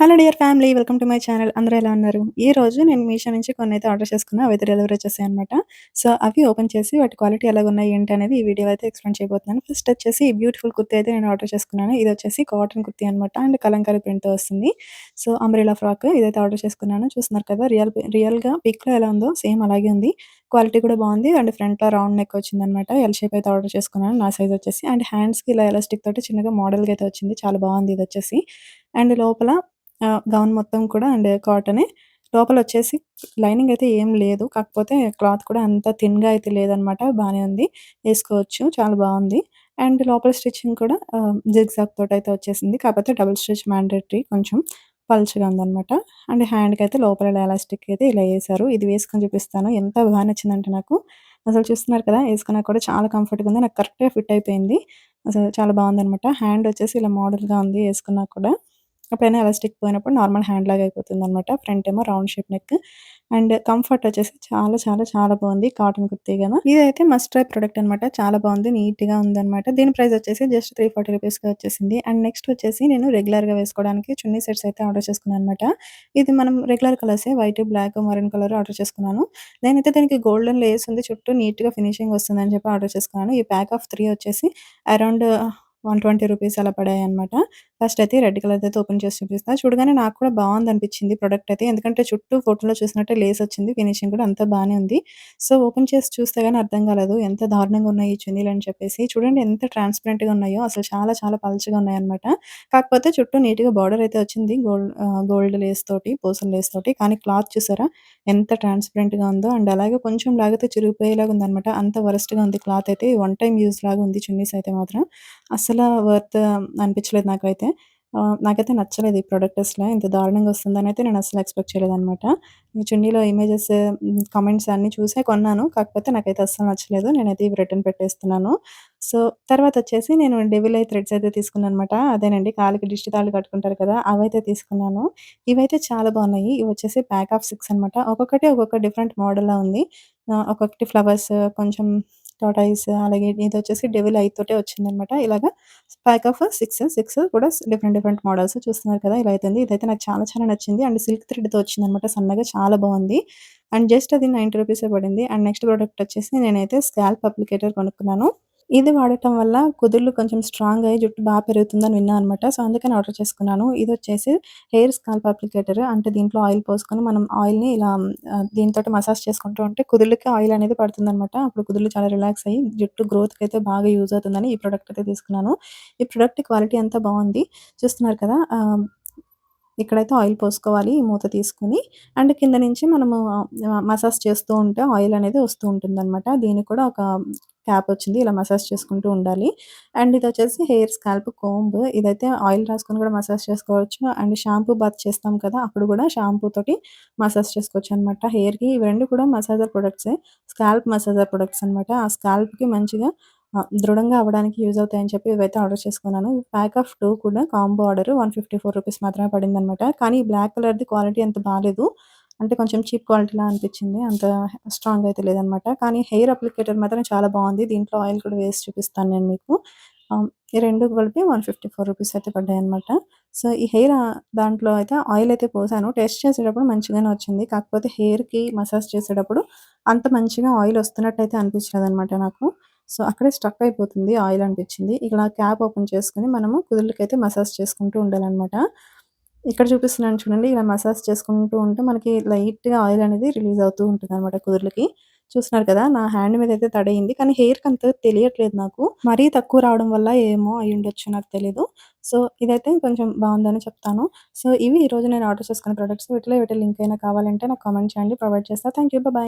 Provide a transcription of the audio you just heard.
Hello dear family welcome to my channel అందరూ ఎలా ఉన్నారు? ఈ రోజు నేను మీషో నుంచి కొన్ని అయితే ఆర్డర్ చేసుకున్నా అవి అయితే డెలివరీ వచ్చేసాయి అనమాట సో అవి ఓపెన్ చేసి వాటి క్వాలిటీ ఎలా ఉన్నాయి ఏంటి అనేది ఈ వీడియో అయితే ఎక్స్ప్లెయిన్ చేయబోతున్నాను. ఫస్ట్ వచ్చేసి ఈ బ్యూటిఫుల్ కుర్తి అయితే నేను ఆర్డర్ చేసుకున్నాను. ఇది వచ్చేసి కాటన్ కుర్తి అనమాట అండ్ కలంకారీ ప్రింట్ వస్తుంది. సో అంబ్రిలా ఫ్రాక్ ఇదైతే ఆర్డర్ చేసుకున్నాను. చూస్తున్నారు కదా రియల్ రియల్గా పిక్లో ఎలా ఉందో సేమ్ అలాగే ఉంది. క్వాలిటీ కూడా బాగుంది అండ్ ఫ్రంట్లో రౌండ్ నెక్ వచ్చింది అనమాట ఎల్ షేప్ అయితే ఆర్డర్ చేసుకున్నాను. నా సైజ్ వచ్చేసి అండ్ హ్యాండ్స్కి ఇలా ఎలాస్టిక్ తోటి చిన్నగా మోడల్గా అయితే వచ్చింది. చాలా బాగుంది ఇది వచ్చేసి. అండ్ లోపల గౌన్ మొత్తం కూడా అండ్ కాటనే. లోపల వచ్చేసి లైనింగ్ అయితే ఏం లేదు. కాకపోతే క్లాత్ కూడా అంత థిన్గా అయితే లేదనమాట. బాగానే ఉంది. వేసుకోవచ్చు. చాలా బాగుంది. అండ్ లోపల స్టిచ్చింగ్ కూడా జిగ్జాగ్ తోటి అయితే వచ్చేసింది. కాకపోతే డబుల్ స్టిచ్ మ్యాండేటరీ కొంచెం పల్చగా ఉందనమాట. అండ్ హ్యాండ్కి అయితే లోపల ఎలాస్టిక్ అయితే ఇలా వేసారు ఇది వేసుకొని చూపిస్తాను. ఎంత బాగా నచ్చిందంటే నాకు. అసలు చూస్తున్నారు కదా వేసుకున్నా కూడా చాలా కంఫర్ట్గా ఉంది. నాకు కరెక్ట్గా ఫిట్ అయిపోయింది. అసలు చాలా బాగుందనమాట. హ్యాండ్ వచ్చేసి ఇలా మోడల్గా ఉంది. వేసుకున్నా కూడా. ఎప్పుడైనా ఎలాస్టిక్ పోయినప్పుడు నార్మల్ హ్యాండ్ లాగా అయిపోతుంది అనమాట ఫ్రంట్ ఏమో round shape neck. And comfort వచ్చేసి చాలా చాలా చాలా బాగుంది కాటన్ కుర్తీ కదా. ఇదైతే మస్ట్ ట్రై ప్రొడక్ట్ అనమాట చాలా బాగుంది నీట్గా ఉంది దీని ప్రైస్ వచ్చేసి జస్ట్ త్రీ ఫార్టీ రూపీస్గా వచ్చేసింది. అండ్ నెక్స్ట్ వచ్చేసి నేను రెగ్యులర్గా వేసుకోవడానికి చున్నీ సెట్స్ అయితే ఆర్డర్ చేసుకున్నాను అనమాట ఇది మనం regular colours white black maroon colour order చేసుకున్నాను. నేనైతే దీనికి గోల్డెన్ లేస్ ఉంది చుట్టూ నీట్గా ఫినిషింగ్ వస్తుందని చెప్పి ఆర్డర్ చేసుకున్నాను. ఈ ప్యాక్ ఆఫ్ త్రీ వచ్చేసి అరౌండ్ వన్ ట్వంటీ రూపీస్ అలా పడాయి అనమాట ఫస్ట్ అయితే రెడ్ కలర్ అయితే ఓపెన్ చేసి చూపిస్తా. చూడగానే నాకు కూడా బాగుంది అనిపించింది ప్రొడక్ట్ అయితే. ఎందుకంటే చుట్టూ ఫోటోలో చూసినట్టే లేస్ వచ్చింది ఫినిషింగ్ కూడా అంతా బాగానే ఉంది. సో ఓపెన్ చేసి చూస్తే కానీ అర్థం కాలేదు. ఎంత దారుణంగా ఉన్నాయి ఈ చున్నీలు అని చెప్పేసి. చూడండి ఎంత ట్రాన్స్పరెంట్గా ఉన్నాయో. అసలు చాలా చాలా పలుచగా ఉన్నాయన్నమాట కాకపోతే చుట్టూ నీట్గా బార్డర్ అయితే వచ్చింది. గోల్డ్ గోల్డ్ లేస్ తోటి పూసల లేస్ తోటి. కానీ క్లాత్ చూసారా? ఎంత ట్రాన్స్పరెంట్గా ఉందో. అండ్ అలాగే కొంచెం లాగితే చిరిగిపోయేలాగా ఉందన్నమాట. అంత వరస్ట్గా ఉంది క్లాత్ అయితే. వన్ టైం యూజ్ లాగా ఉంది చున్నీస్ అయితే మాత్రం. అసలు వర్త్ అనిపించలేదు నాకైతే. నాకైతే నచ్చలేదు ఈ ప్రోడక్ట్ అసలు. ఇంత దారుణంగా వస్తుందని అయితే నేను అసలు ఎక్స్పెక్ట్ చేయలేదనమాట ఈ చున్నీలో ఇమేజెస్ కామెంట్స్ అన్నీ చూసే కొన్నాను. కాకపోతే నాకైతే అస్సలు నచ్చలేదు. నేనైతే ఇవి రిటర్న్ పెట్టేస్తున్నాను. సో తర్వాత వచ్చేసి నేను డెవిల్ ఐ థ్రెడ్స్ అయితే తీసుకున్నాను అనమాట అదేనండి కాలికి దిష్టి తాళ్ళు కట్టుకుంటారు కదా అవైతే తీసుకున్నాను. ఇవైతే చాలా బాగున్నాయి. ఇవి వచ్చేసి ప్యాక్ ఆఫ్ సిక్స్ అనమాట ఒక్కొక్కటి ఒక్కొక్క డిఫరెంట్ మోడల్లో ఉంది. ఒక్కొక్కటి ఫ్లవర్స్ కొంచెం టాటాయిస్ అలాగే ఇది వచ్చేసి డెవిల్ ఐ తోటే వచ్చిందనమాట ఇలాగా ప్యాక్ ఆఫ్ సిక్స్ సిక్స్ కూడా డిఫరెంట్ డిఫరెంట్ మోడల్స్ చూస్తున్నారు కదా ఇలా అవుతుంది ఇదైతే నాకు చాలా చాలా నచ్చింది. అండ్ సిల్క్ థ్రెడ్తో వచ్చిందనమాట సన్నగా చాలా బాగుంది. అండ్ జస్ట్ అది నైంటీ రూపీసే పడింది. అండ్ నెక్స్ట్ ప్రోడక్ట్ వచ్చేసి నేనైతే స్కాల్ప్ అప్లికేటర్ కొనుక్కున్నాను. ఇది వాడటం వల్ల కుదుళ్ళు కొంచెం స్ట్రాంగ్ అయ్యి జుట్టు బాగా పెరుగుతుందని విన్నాను అనమాట సో అందుకని ఆర్డర్ చేసుకున్నాను. ఇది వచ్చేసి హెయిర్ స్కాల్ప్ అప్లికేటర్. అంటే దీంట్లో ఆయిల్ పోసుకొని మనం ఆయిల్ని ఇలా దీంతో మసాజ్ చేసుకుంటూ ఉంటే కుదుళ్ళకి ఆయిల్ అనేది పడుతుంది అనమాట అప్పుడు కుదుళ్ళు చాలా రిలాక్స్ అయ్యి జుట్టు గ్రోత్కి అయితే బాగా యూజ్ అవుతుందని ఈ ప్రోడక్ట్ అయితే తీసుకున్నాను. ఈ ప్రోడక్ట్ క్వాలిటీ అంతా బాగుంది. చూస్తున్నారు కదా ఇక్కడైతే ఆయిల్ పోసుకోవాలి ఈ మూత తీసుకుని. అండ్ కింద నుంచి మనము మసాజ్ చేస్తూ ఉంటే ఆయిల్ అనేది వస్తూ ఉంటుంది అనమాట దీనికి కూడా ఒక క్యాప్ వచ్చింది ఇలా మసాజ్ చేసుకుంటూ ఉండాలి. అండ్ ఇది వచ్చేసి హెయిర్ స్కాల్ప్ కోంబ్. ఇదైతే ఆయిల్ రాసుకొని కూడా మసాజ్ చేసుకోవచ్చు. అండ్ షాంపూ బాత్ చేస్తాం కదా అప్పుడు కూడా షాంపూ తోటి మసాజ్ చేసుకోవచ్చు అనమాట హెయిర్కి ఇవి రెండు కూడా మసాజర్ ప్రొడక్ట్సే స్కాల్ప్ మసాజర్ ప్రొడక్ట్స్ అనమాట ఆ స్కాల్ప్కి మంచిగా దృఢంగా అవ్వడానికి యూజ్ అవుతాయని చెప్పి ఇవైతే ఆర్డర్ చేసుకున్నాను. ప్యాక్ ఆఫ్ టూ కూడా combo order one fifty four rupees మాత్రమే పడింది అనమాట కానీ బ్లాక్ కలర్ది క్వాలిటీ అంత బాగాలేదు అంటే కొంచెం చీప్ క్వాలిటీలా అనిపించింది. అంత స్ట్రాంగ్ అయితే లేదనమాట కానీ హెయిర్ అప్లికేటర్ మాత్రం చాలా బాగుంది. దీంట్లో ఆయిల్ కూడా వేసి చూపిస్తాను నేను మీకు. ఈ రెండు కలిపి వన్ ఫిఫ్టీ ఫోర్ రూపీస్ అయితే పడ్డాయి అనమాట సో ఈ హెయిర్ దాంట్లో అయితే ఆయిల్ అయితే పోసాను. టెస్ట్ చేసేటప్పుడు మంచిగానే వచ్చింది. కాకపోతే హెయిర్కి మసాజ్ చేసేటప్పుడు అంత మంచిగా ఆయిల్ వస్తున్నట్టు అయితే అనిపించలేదు అనమాట నాకు. సో అక్కడే స్టక్ అయిపోతుంది ఆయిల్ అనిపించింది. ఇక్కడ క్యాప్ ఓపెన్ చేసుకుని మనము కుదుళ్ళకైతే మసాజ్ చేసుకుంటూ ఉండాలన్నమాట. ఇక్కడ చూపిస్తున్నాను చూడండి ఇలా మసాజ్ చేసుకుంటూ ఉంటే మనకి లైట్గా ఆయిల్ అనేది రిలీజ్ అవుతూ ఉంటుంది అనమాట కుదుర్లకి. చూస్తున్నారు కదా నా హ్యాండ్ మీద అయితే తడయింది కానీ హెయిర్ అంత తెలియట్లేదు నాకు. మరీ తక్కువ రావడం వల్ల ఏమో అయి ఉండొచ్చు నాకు తెలీదు. సో ఇదైతే కొంచెం బాగుందని చెప్తాను. సో ఇవి ఈ రోజు నేను ఆర్డర్ చేసుకున్న ప్రొడక్ట్స్ వీటిలో వీటి లింక్ అయినా కావాలంటే నాకు కామెంట్ చేయండి. ప్రొవైడ్ చేస్తాను థ్యాంక్ యూ బాయ్.